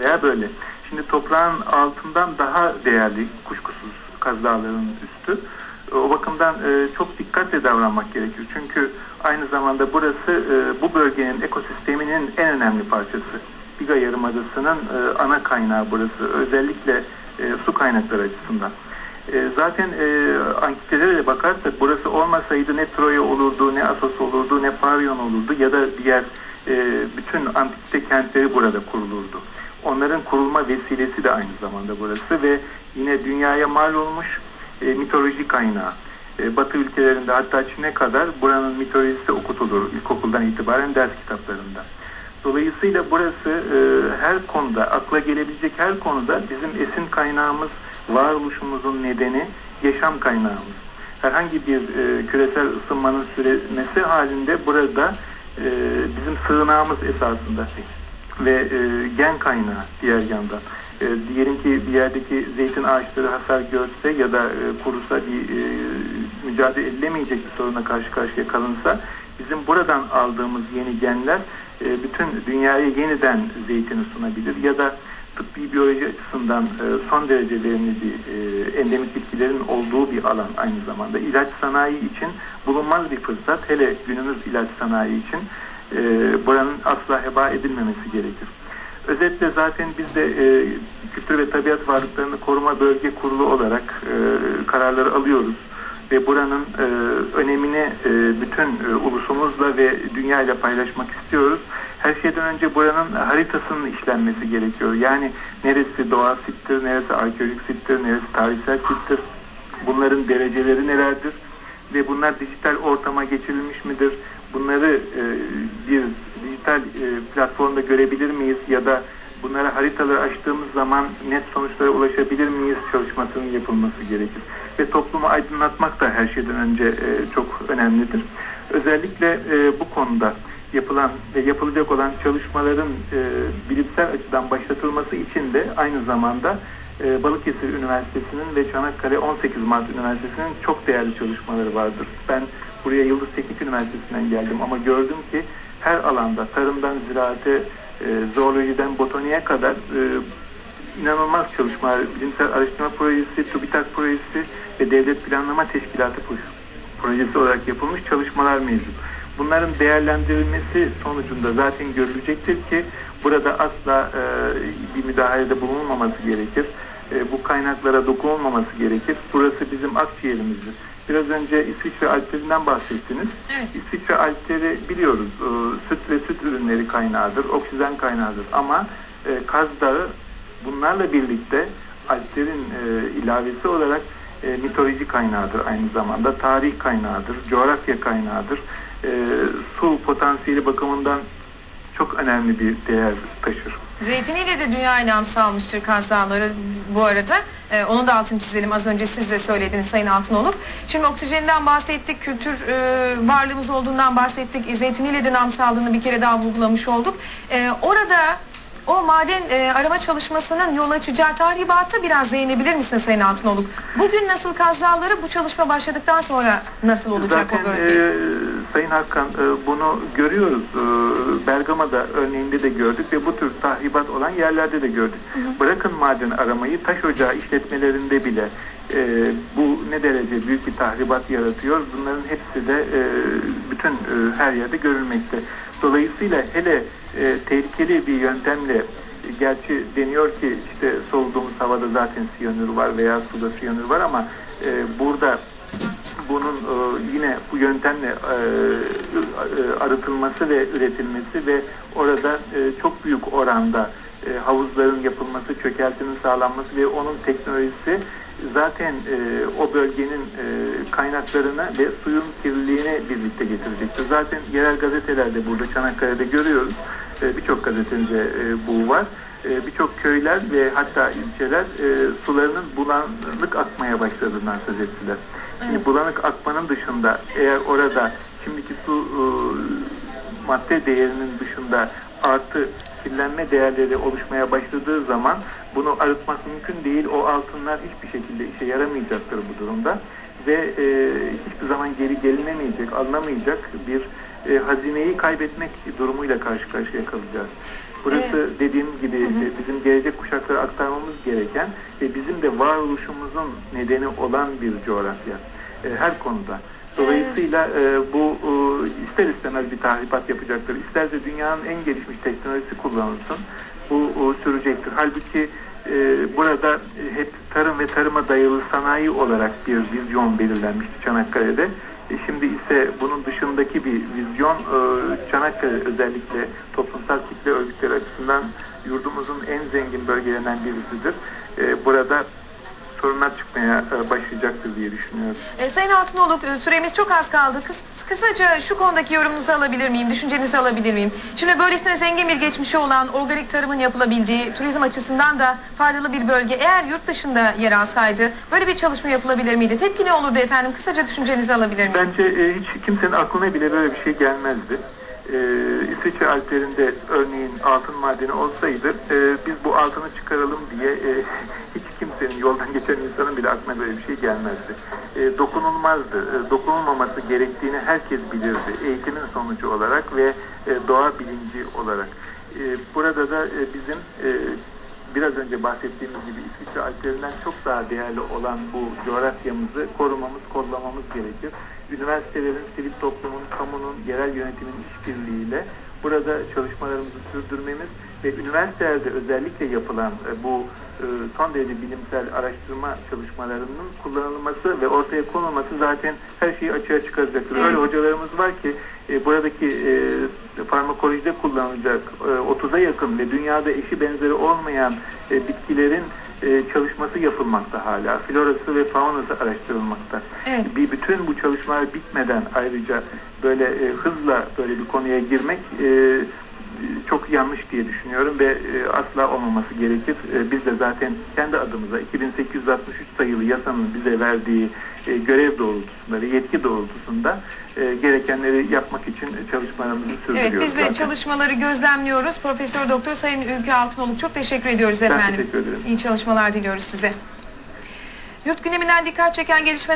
veya böyle. Şimdi toprağın altından daha değerli kuşkusuz Kaz Dağları'nın üstü. O bakımdan e, çok dikkatle davranmak gerekir. Çünkü aynı zamanda burası e, bu bölgenin ekosisteminin en önemli parçası. Biga Yarımadası'nın e, ana kaynağı burası. Özellikle e, su kaynakları açısından. E, zaten e, anketelere de bakarsak burası olmasaydı ne Troya olurdu, ne Assos olurdu, ne Pavyon olurdu ya da diğer e, bütün antikite kentleri burada kurulurdu. Onların kurulma vesilesi de aynı zamanda burası ve yine dünyaya mal olmuş e, mitoloji kaynağı. E, Batı ülkelerinde hatta Çin'e kadar buranın mitolojisi okutulur ilkokuldan itibaren ders kitaplarında. Dolayısıyla burası e, her konuda, akla gelebilecek her konuda bizim esin kaynağımız, varoluşumuzun nedeni, yaşam kaynağımız. Herhangi bir e, küresel ısınmanın sürmesi halinde burada e, bizim sığınağımız esasında ve e, gen kaynağı diğer yandan. E, diyelim ki bir yerdeki zeytin ağaçları hasar görse ya da e, kurusa bir e, mücadele edilemeyecek bir soruna karşı karşıya kalınsa bizim buradan aldığımız yeni genler e, bütün dünyaya yeniden zeytini sunabilir ya da tıbbi biyoloji açısından e, son derece verimli bir e, endemik bitkilerin olduğu bir alan aynı zamanda. ilaç sanayi için bulunmaz bir fırsat. Hele günümüz ilaç sanayi için e, buranın asla heba edilmemesi gerekir. Özetle zaten biz de e, Kültür ve Tabiat Varlıklarını Koruma Bölge Kurulu olarak e, kararları alıyoruz ve buranın e, önemini e, bütün e, ulusumuzla ve dünyayla paylaşmak istiyoruz. Her şeyden önce buranın haritasının işlenmesi gerekiyor. Yani neresi doğa sittir, neresi arkeolojik sittir, neresi tarihsel sittir, bunların dereceleri nelerdir ve bunlar dijital ortama geçirilmiş midir? Bunları e, bir dijital e, platformda görebilir miyiz ya da bunlara haritaları açtığımız zaman net sonuçlara ulaşabilir miyiz çalışmasının yapılması gerekir. Ve toplumu aydınlatmak da her şeyden önce e, çok önemlidir. Özellikle e, bu konuda yapılan ve yapılacak olan çalışmaların e, bilimsel açıdan başlatılması için de aynı zamanda e, Balıkesir Üniversitesi'nin ve Çanakkale 18 Mart Üniversitesi'nin çok değerli çalışmaları vardır. Ben buraya Yıldız Teknik Üniversitesi'nden geldim ama gördüm ki her alanda tarımdan ziraate, e, zoolojiden botaniğe kadar e, inanılmaz çalışmalar, bilimsel araştırma projesi, TÜBİTAK projesi ve Devlet Planlama Teşkilatı projesi olarak yapılmış çalışmalar mevcut. Bunların değerlendirilmesi sonucunda zaten görülecektir ki burada asla e, bir müdahalede bulunmaması gerekir. E, bu kaynaklara dokunulmaması gerekir. Burası bizim akciğerimizdir. Biraz önce İsviçre Alplerinden bahsettiniz. Evet. İsviçre Alpleri biliyoruz. E, süt ve süt ürünleri kaynağıdır, oksijen kaynağıdır. Ama e, Kaz Dağı bunlarla birlikte Alplerin e, ilavesi olarak e, mitoloji kaynağıdır aynı zamanda. Tarih kaynağıdır, coğrafya kaynağıdır. E, su potansiyeli bakımından çok önemli bir değer taşır. Zeytiniyle de dünya nam salmıştır Dağları bu arada. Ee, onun da altını çizelim. Az önce siz de söylediniz Sayın Altınoluk. Şimdi oksijenden bahsettik, kültür e, varlığımız olduğundan bahsettik. Zeytiniyle de nam saldığını bir kere daha vurgulamış olduk. Ee, orada o maden e, arama çalışmasının yol açacağı tahribata biraz değinebilir misin Sayın Altınoluk? Bugün nasıl Kaz Dağları bu çalışma başladıktan sonra nasıl olacak Zaten o bölge? e, Sayın Hakan e, bunu görüyoruz. E, Bergama'da örneğinde de gördük ve bu tür tahribat olan yerlerde de gördük. Bırakın maden aramayı taş ocağı işletmelerinde bile e, bu ne derece büyük bir tahribat yaratıyor. Bunların hepsi de e, bütün e, her yerde görülmekte. Dolayısıyla hele e, tehlikeli bir yöntemle gerçi deniyor ki işte soluduğumuz havada zaten siyanür var veya suda siyanür var ama e, burada bunun e, yine bu yöntemle e, e, arıtılması ve üretilmesi ve orada e, çok büyük oranda e, havuzların yapılması, çökeltinin sağlanması ve onun teknolojisi zaten e, o bölgenin e, kaynaklarına ve suyun kirliliğini birlikte getirecektir. Zaten yerel gazetelerde burada Çanakkale'de görüyoruz. E, Birçok gazetede e, bu var. E, Birçok köyler ve hatta ilçeler e, sularının bulanık akmaya başladığından söz ettiler. Şimdi bulanık akmanın dışında eğer orada şimdiki su e, madde değerinin dışında artı kirlenme değerleri oluşmaya başladığı zaman bunu arıtmak mümkün değil. O altınlar hiçbir şekilde işe yaramayacaktır bu durumda ve e, hiçbir zaman geri gelinemeyecek, alınamayacak bir e, hazineyi kaybetmek durumuyla karşı karşıya kalacağız. Burası dediğim gibi e, bizim gelecek kuşaklara aktarmamız gereken ve bizim de varoluşumuzun nedeni olan bir coğrafya e, her konuda. Dolayısıyla e, bu e, ister istemez bir tahribat yapacaktır. İsterse dünyanın en gelişmiş teknolojisi kullanılsın. Bu sürecektir. Halbuki burada hep tarım ve tarıma dayalı sanayi olarak bir vizyon belirlenmişti Çanakkale'de. E, şimdi ise bunun dışındaki bir vizyon e, Çanakkale özellikle toplumsal kitle örgütleri açısından yurdumuzun en zengin bölgelerinden birisidir. E, burada sorunlar çıkmaya e, başlayacaktır diye düşünüyorum. E, Sayın Altınoluk e, süremiz çok az kaldı. Kıs- kısaca şu konudaki yorumunuzu alabilir miyim? Düşüncenizi alabilir miyim? Şimdi böylesine zengin bir geçmişi olan organik tarımın yapılabildiği, turizm açısından da faydalı bir bölge eğer yurt dışında yer alsaydı böyle bir çalışma yapılabilir miydi? Tepki ne olurdu efendim? Kısaca düşüncenizi alabilir miyim? Bence e, hiç kimsenin aklına bile böyle bir şey gelmezdi. E, İsviçre Alplerinde örneğin altın madeni olsaydı e, biz bu altını çıkaralım diye e, yoldan geçen insanın bile aklına böyle bir şey gelmezdi. E, dokunulmazdı. E, dokunulmaması gerektiğini herkes bilirdi. Eğitimin sonucu olarak ve e, doğa bilinci olarak. E, burada da e, bizim e, biraz önce bahsettiğimiz gibi İsviçre Alplerinden çok daha değerli olan bu coğrafyamızı korumamız, kollamamız gerekir. Üniversitelerin, sivil toplumun, kamunun, yerel yönetimin işbirliğiyle burada çalışmalarımızı sürdürmemiz ve üniversitelerde özellikle yapılan e, bu e, son derece bilimsel araştırma çalışmalarının kullanılması ve ortaya konulması zaten her şeyi açığa çıkaracaktır. Öyle hocalarımız var ki e, buradaki e, farmakolojide kullanılacak e, 30'a yakın ve dünyada eşi benzeri olmayan e, bitkilerin e, çalışması yapılmakta hala. Florası ve faunası araştırılmakta. Evet. Bir bütün bu çalışmalar bitmeden ayrıca böyle e, hızla böyle bir konuya girmek e, çok yanlış diye düşünüyorum ve e, asla olmaması gerekir. E, biz de zaten kendi adımıza 2863 sayılı yasanın bize verdiği e, görev doğrultusunda ve yetki doğrultusunda e, gerekenleri yapmak için çalışmalarımızı sürdürüyoruz. Evet biz de zaten. çalışmaları gözlemliyoruz. Profesör Doktor Sayın Ülkü Altınoluk çok teşekkür ediyoruz efendim. teşekkür ederim. İyi çalışmalar diliyoruz size. Yurt gündeminden dikkat çeken gelişmeler